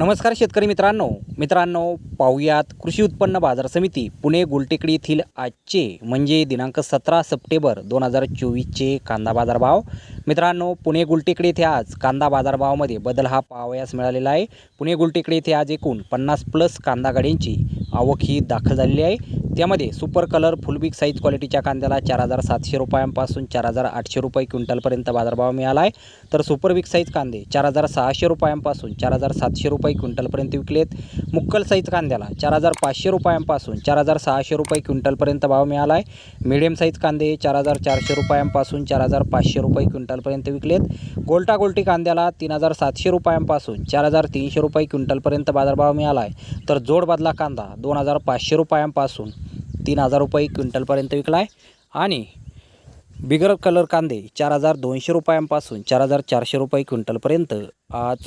नमस्कार शेतकरी मित्रांनो. मित्रांनो पाहुयात कृषी उत्पन्न बाजार समिती पुणे गुलटेकडी येथील आजचे म्हणजे दिनांक सतरा सप्टेंबर दोन हजार चोवीसचे कांदा बाजारभाव. मित्रांनो पुणे गुलटेकडी येथे आज कांदा बाजारभावामध्ये बदल हा पाहावयास मिळालेला आहे. पुणे गुलटेकडी येथे आज एकूण पन्नास प्लस कांदा गाड्यांची आवक ही दाखल झालेली आहे. त्यामध्ये super colourful big size क्वालिटीच्या कांद्याला चार हजार सातशे रुपयांपासून चार हजार आठशे रुपये क्विंटलपर्यंत बाजारभाव मिळाला आहे. तर सुपर बिग साईज कांदे चार हजार सहाशे रुपयांपासून चार हजार सातशे रुपये क्विंटलपर्यंत विकलेत. मुक्कल साईज कांद्याला चार हजार पाचशे रुपयांपासून चार हजार सहाशे रुपये क्विंटलपर्यंत भाव मिळाला आहे मिडियम साईज कांदे चार हजार चारशे रुपयांपासून चार हजार पाचशे रुपये क्विंटलपर्यंत विकलेत. गोल्टा गोल्टी कांद्याला तीन हजार सातशे रुपयांपासून चार हजार तीनशे रुपये क्विंटलपर्यंत बाजारभाव मिळाला आहे तर जोडबदला कांदा दोन हजार पाचशे रुपयांपासून तीन हजार रुपये क्विंटलपर्यंत विकला आहे आणि बिगर कलर कांदे चार हजार दोनशे रुपयांपासून चार हजार चारशे रुपये क्विंटलपर्यंत आज